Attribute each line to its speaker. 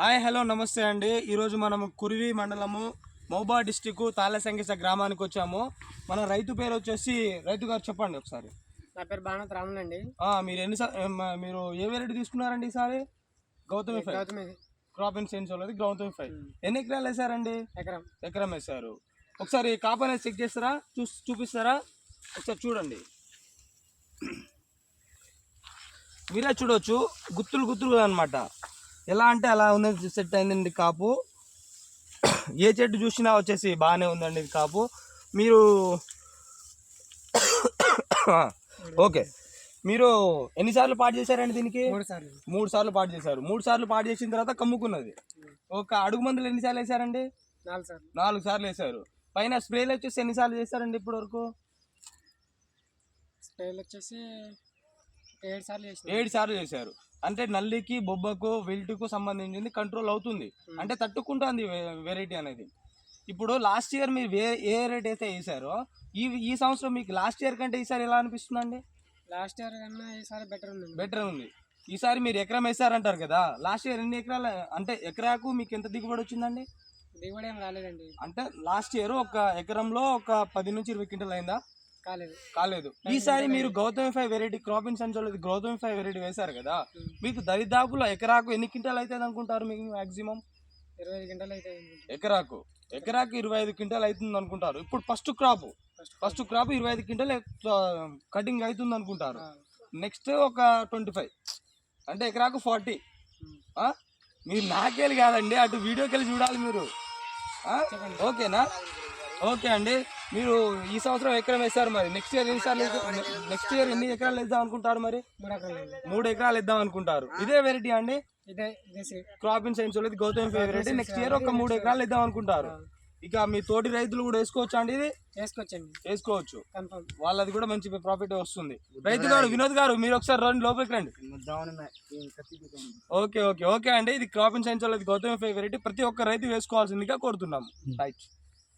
Speaker 1: Hi hello నమస్తే అండి. ఈరోజు మనము కురివి మండలము మౌబా డిస్టిక్ తాళసంగిస గ్రామానికి వచ్చాము. మన రైతు పేరు వచ్చేసి రైతు గారు చెప్పండి ఒకసారి.
Speaker 2: నా పేరు బాణత్ రాములు అండి.
Speaker 1: మీరు ఎన్ని మీరు ఏ వెరైటీ తీసుకున్నారండి ఈసారి? Gautami five.
Speaker 2: Gautami?
Speaker 1: Crop insurance వాళ్ళది గౌతమి ఫైవ్. ఎన్ని ఎకరాలు వేసారండి?
Speaker 2: ఎకరం.
Speaker 1: ఎకరం వేశారు ఒకసారి కాపు అనేది చెక్ చేస్తారా? చూ చూపిస్తారా? ఒకసారి చూడండి. మీరే చూడవచ్చు గుత్తులు గుత్తులు అనమాట ఎలా అంటే అలా ఉంది సెట్ అయిందండి కాపు. ఏ చెట్టు చూసినా వచ్చేసి బాగానే ఉందండి ఇది కాపు. మీరు ఓకే. మీరు ఎన్నిసార్లు పాటు చేశారండి దీనికి?
Speaker 2: మూడు సార్లు.
Speaker 1: పాటు చేశారు. మూడు సార్లు పాటు చేసిన తర్వాత కమ్ముకున్నది. ఒక అడుగు మందులు ఎన్నిసార్లు వేసారండి
Speaker 2: నాలుగు సార్లు.
Speaker 1: వేశారు. పైన స్ప్రేలు వచ్చేసి ఎన్నిసార్లు చేశారండి ఇప్పటి వరకు
Speaker 2: స్ప్రేలు వచ్చేసి ఏడు సార్లు చేసిన.
Speaker 1: ఏడు సార్లు చేశారు. అంటే నల్లికి బొబ్బకు విల్టుకు సంబంధించింది కంట్రోల్ అవుతుంది. అంటే తట్టుకుంటుంది వెరైటీ అనేది. ఇప్పుడు లాస్ట్ ఇయర్ మీరు వే ఏ రేట్ అయితే వేసారో ఈ ఈ సంవత్సరం మీకు లాస్ట్ ఇయర్ కంటే ఈసారి ఎలా అనిపిస్తుందండి?
Speaker 2: లాస్ట్ ఇయర్ కన్నా ఈసారి బెటర్ ఉంది
Speaker 1: బెటర్ ఉంది. ఈసారి మీరు ఎకరం వేసారంటారు కదా లాస్ట్ ఇయర్ ఎన్ని ఎకరాలు అంటే ఎకరాకు మీకు ఎంత దిగుబడి వచ్చిందండి?
Speaker 2: దిగుబడి ఏం రాలేదండి.
Speaker 1: అంటే లాస్ట్ ఇయర్ ఒక ఎకరంలో ఒక పది నుంచి ఇరవై క్వింటల్ అయిందా?
Speaker 2: కాలేదు.
Speaker 1: ఈసారి మీరు Gautami five variety crop insurance వాళ్ళది గౌతమి ఫైవ్ వెరైటీ వేశారు కదా. మీకు దరిదాపులో ఎకరాకు ఎన్ని క్వింటాల్ అవుతుంది అనుకుంటారు మీకు మాక్సిమం
Speaker 2: ఇరవై ఐదు అయింది.
Speaker 1: ఎకరాకు? ఎకరాకు ఇరవై ఐదు క్వింటాల్ అవుతుంది అనుకుంటారు. ఇప్పుడు ఫస్ట్ క్రాప్.
Speaker 2: First
Speaker 1: crop. ఇరవై ఐదు క్వింటాల్ కటింగ్ అవుతుంది అనుకుంటారు. నెక్స్ట్ ఒక ట్వంటీ ఫైవ్. అంటే ఎకరాకు ఫార్టీ. మీరు నాకేళ్ళు కాదండి అటు వీడియోకి వెళ్ళి చూడాలి మీరు? ఓకేనా? ఓకే అండి. మీరు ఈ సంవత్సరం ఎకరం వేస్తారు మరి. నెక్స్ట్ ఇయర్ ఎన్నిసార్లు నెక్స్ట్ ఇయర్ ఎన్ని ఎకరాలు వేద్దాం అనుకుంటారు మరి?
Speaker 2: మూడు ఎకరాలు అయింది.
Speaker 1: మూడు ఎకరాలు వేద్దాం అనుకుంటారు ఇదే వెరైటీ అండి క్రాప్ ఇన్ సైన్స్ వాళ్ళది గౌతమ్ వెరైటీ నెక్స్ట్ ఇయర్ ఒక మూడు ఎకరాలు వేద్దాం అనుకుంటారు. ఇక మీ తోటి రైతులు కూడా వేసుకోవచ్చు అండి ఇది? వేసుకోవచ్చు.
Speaker 2: కన్ఫర్మ్
Speaker 1: వాళ్ళది కూడా మంచి ప్రాఫిట్ వస్తుంది. రైతు గారు వినోద్ గారు మీరు ఒకసారి రండి లోపలికి రండి. ఓకే ఓకే ఓకే అండి. ఇది క్రాప్ ఇన్ సైన్స్ వాళ్ళది గౌతమ్ వెరైటీ ప్రతి ఒక్క రైతు వేసుకోవాల్సిందిగా కోరుతున్నాము. రైట్